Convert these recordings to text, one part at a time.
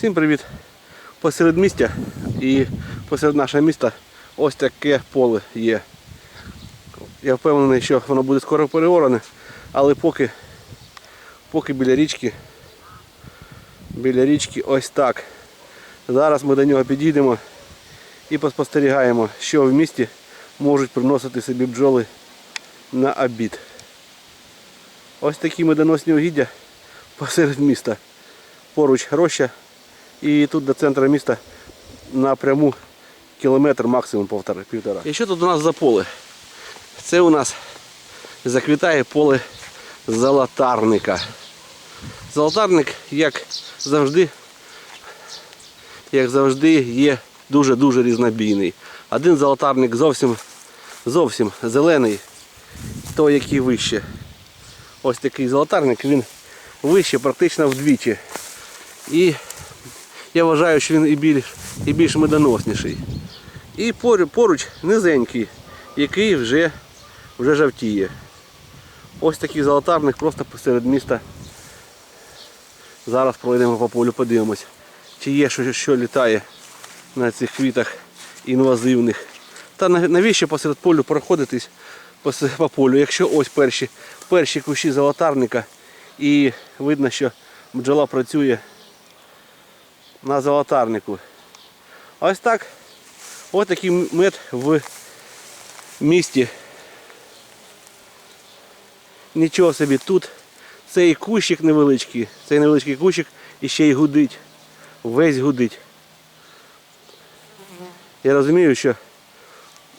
Всім привіт! Посеред містя і посеред нашого міста ось таке поле є. Я впевнений, що воно буде скоро переоране, але поки, поки біля річки, біля річки ось так. Зараз ми до нього підійдемо і поспостерігаємо, що в місті можуть приносити собі бджоли на обід. Ось такі медоносні угіддя посеред міста. Поруч роща. І тут до центру міста напряму кілометр, максимум повтора, півтора. І що тут у нас за поле? Це у нас заквітає поле золотарника. Золотарник, як завжди, як завжди, є дуже-дуже різнобійний. Один золотарник зовсім, зовсім зелений, той, який вище. Ось такий золотарник, він вище практично вдвічі. І я вважаю, що він і більш, і більш медоносніший. І поруч, низенький, який вже, вже жовтіє. Ось такий золотарник просто посеред міста. Зараз пройдемо по полю, подивимось, чи є що, що літає на цих квітах інвазивних. Та навіщо посеред полю проходитись по, по полю, якщо ось перші, перші кущі золотарника і видно, що бджола працює на золотарнику. Ось так. Ось такий мед в місті. Нічого собі тут. Цей кущик невеличкий, цей невеличкий кущик і ще й гудить. Весь гудить. Я розумію, що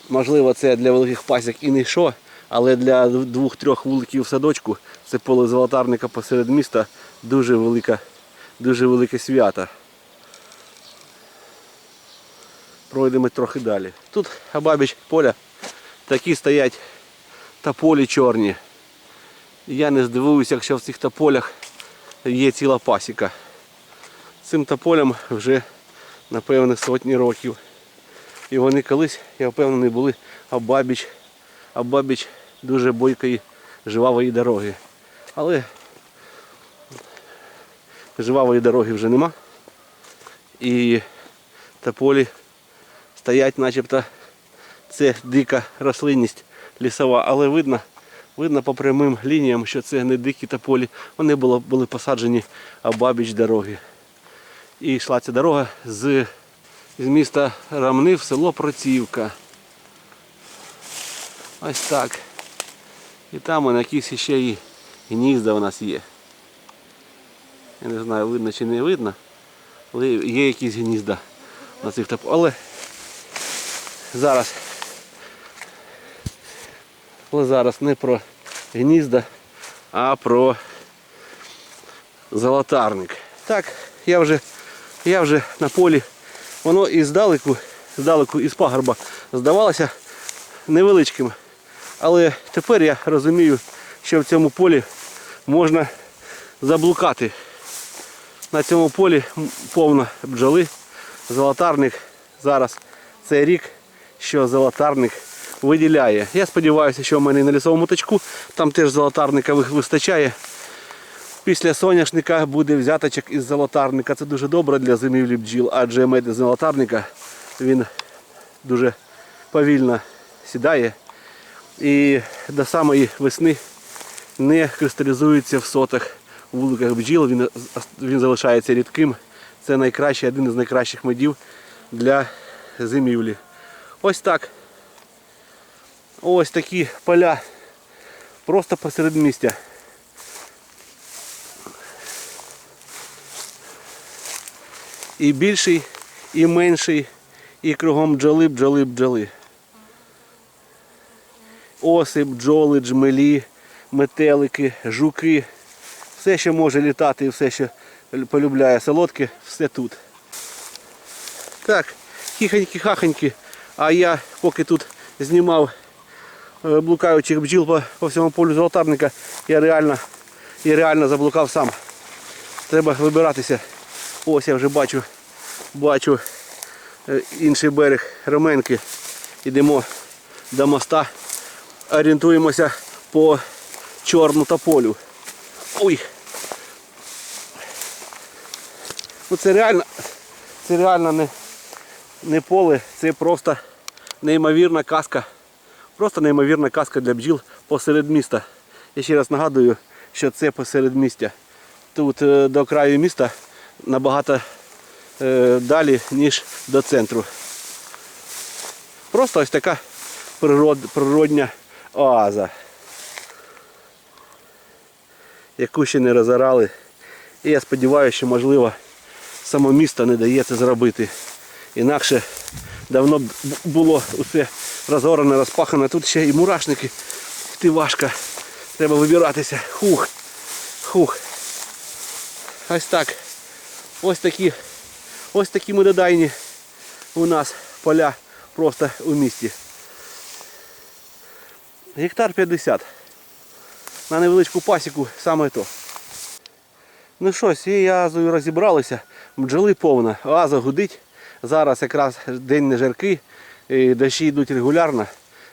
можливо це для великих пасік і не що, але для двох-трьох вуликів садочку це поле золотарника посеред міста дуже велика, дуже велике свято. Пройдемо трохи далі. Тут обабіч поля такі стоять тополі чорні. Я не здивуюся, якщо в цих тополях є ціла пасіка. Цим тополям вже напевне сотні років. І вони колись, я впевнений, були обабіч, обабіч дуже бойкої живавої дороги. Але живавої дороги вже нема. І тополі стоять начебто це дика рослинність лісова, але видно, видно по прямим лініям, що це не дикі тополі, вони були, були посаджені обабіч дороги. І йшла ця дорога з, з міста Рамни в село Процівка. Ось так. І там вон якісь ще і гнізда у нас є. Я не знаю, видно чи не видно, але є якісь гнізда на цих тополях. Зараз. Але зараз не про гнізда, а про золотарник. Так, я вже, я вже на полі. Воно і здалеку, здалеку із пагорба здавалося невеличким. Але тепер я розумію, що в цьому полі можна заблукати. На цьому полі повно бджоли. Золотарник зараз цей рік, що золотарник виділяє. Я сподіваюся, що в мене і на лісовому тачку там теж золотарника вистачає. Після соняшника буде взяточок із золотарника. Це дуже добре для зимівлі бджіл, адже мед із золотарника він дуже повільно сідає і до самої весни не кристалізується в сотах вуликах бджіл, він, він залишається рідким. Це найкращий, один із найкращих медів для зимівлі. Ось так. Ось такі поля просто посеред містя. І більший, і менший, і кругом бджоли, бджоли, бджоли. Оси, бджоли, джмелі, метелики, жуки. Все, що може літати і все, що полюбляє солодке, все тут. Так, хіхоньки-хахоньки. А я поки тут знімав е, блукаючих бджіл по, по всьому полю золотарника, я реально, я реально заблукав сам. Треба вибиратися. Ось я вже бачу, бачу е, інший берег Роменки. Йдемо до моста. Орієнтуємося по чорну тополю. Ой! Ну це реально, це реально не, не поле, це просто неймовірна казка. Просто неймовірна казка для бджіл посеред міста. Я ще раз нагадую, що це посеред міста. Тут е, до краю міста набагато е, далі, ніж до центру. Просто ось така природ, природня оаза, яку ще не розорали. І я сподіваюся, що можливо само місто не дає це зробити. Інакше давно було усе розоране, розпахане. Тут ще і мурашники. Ти важко. Треба вибиратися. Хух. Хух. Ось так. Ось такі. Ось такі медодайні у нас поля просто у місті. Гектар 50. На невеличку пасіку саме то. Ну що, з цією азою розібралися. Бджоли повна. Аза гудить. Зараз якраз день не жаркий, і дощі йдуть регулярно.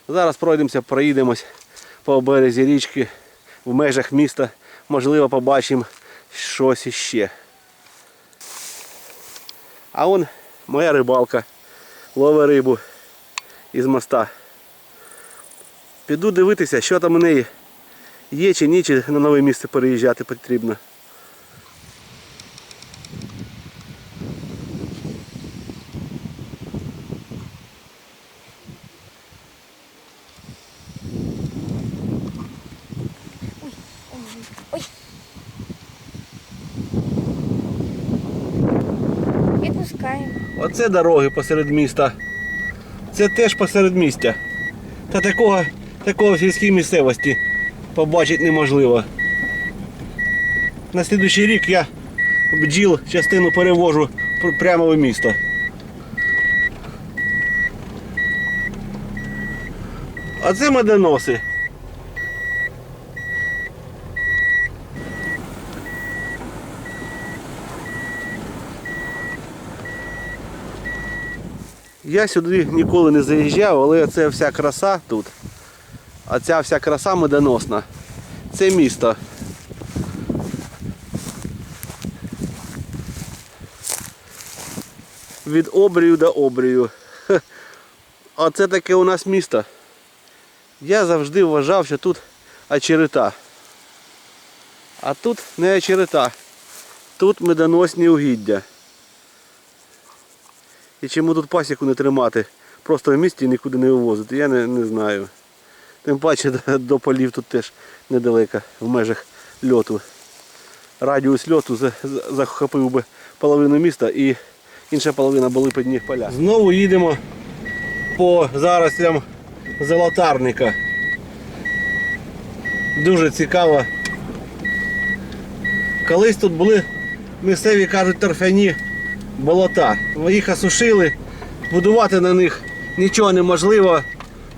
Зараз пройдемося, проїдемось по березі річки в межах міста. Можливо, побачимо щось іще. А он моя рибалка. Ловить рибу із моста. Піду дивитися, що там у неї є чи ні, чи на нове місце переїжджати потрібно. Оце дороги посеред міста. Це теж посеред міста. Та такого, такого в сільській місцевості побачити неможливо. На слідуючий рік я бджіл частину перевожу прямо в місто. А це медоноси. Я сюди ніколи не заїжджав, але це вся краса тут. А ця вся краса медоносна. Це місто. Від обрію до обрію. А це таке у нас місто. Я завжди вважав, що тут очерета. А тут не очерета. Тут медоносні угіддя. І чому тут пасіку не тримати? Просто в місті нікуди не вивозити, я не, не знаю. Тим паче до, полів тут теж недалеко, в межах льоту. Радіус льоту за- за- захопив би половину міста і інша половина були під них поля. Знову їдемо по зарослям золотарника. Дуже цікаво. Колись тут були місцеві кажуть торфяні болота. Їх осушили, будувати на них нічого неможливо.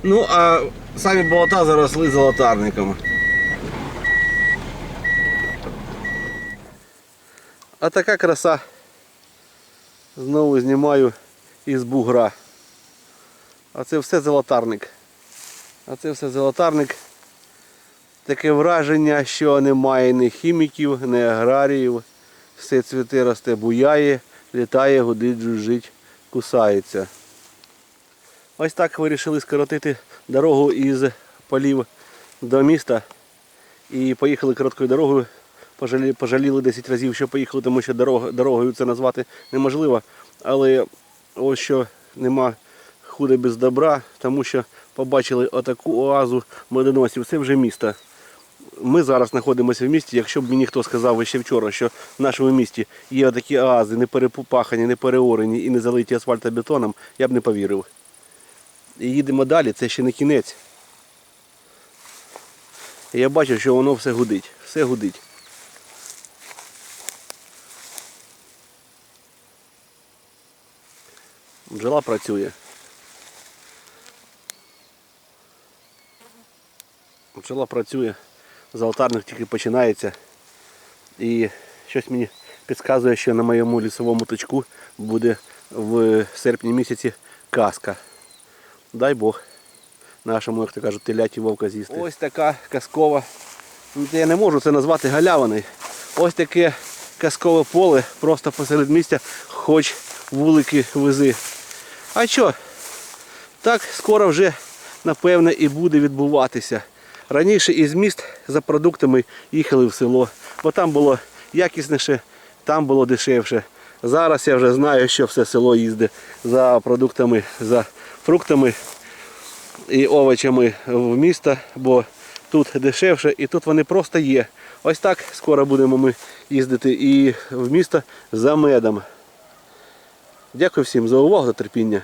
Ну а самі болота заросли золотарниками. А така краса. Знову знімаю із бугра. А це все золотарник. А це все золотарник. Таке враження, що немає ні хіміків, ні аграріїв. Все цвіте росте, буяє, літає, гудить, жужжить, кусається. Ось так вирішили скоротити дорогу із полів до міста. І поїхали короткою дорогою. Пожалі- Пожаліли 10 разів, що поїхали, тому що дорога, дорогою це назвати неможливо. Але ось що нема худе без добра, тому що побачили отаку оазу медоносів. Це вже місто. Ми зараз знаходимося в місті. Якщо б мені хто сказав ще вчора, що в нашому місті є такі оази, не перепахані, не переорені і не залиті асфальтобетоном, я б не повірив. І їдемо далі, це ще не кінець. Я бачу, що воно все гудить. Все гудить. Бджола працює. Бджола працює. Золотарник тільки починається. І щось мені підказує, що на моєму лісовому точку буде в серпні місяці казка. Дай Бог нашому, як то кажуть, теляті вовка з'їсти. Ось така казкова. ну, Я не можу це назвати галявиною. Ось таке казкове поле просто посеред місця, хоч вулики вези. А що? Так скоро вже, напевне, і буде відбуватися. Раніше із міст за продуктами їхали в село, бо там було якісніше, там було дешевше. Зараз я вже знаю, що все село їздить за продуктами, за фруктами і овочами в місто, бо тут дешевше і тут вони просто є. Ось так скоро будемо ми їздити і в місто за медом. Дякую всім за увагу, за терпіння.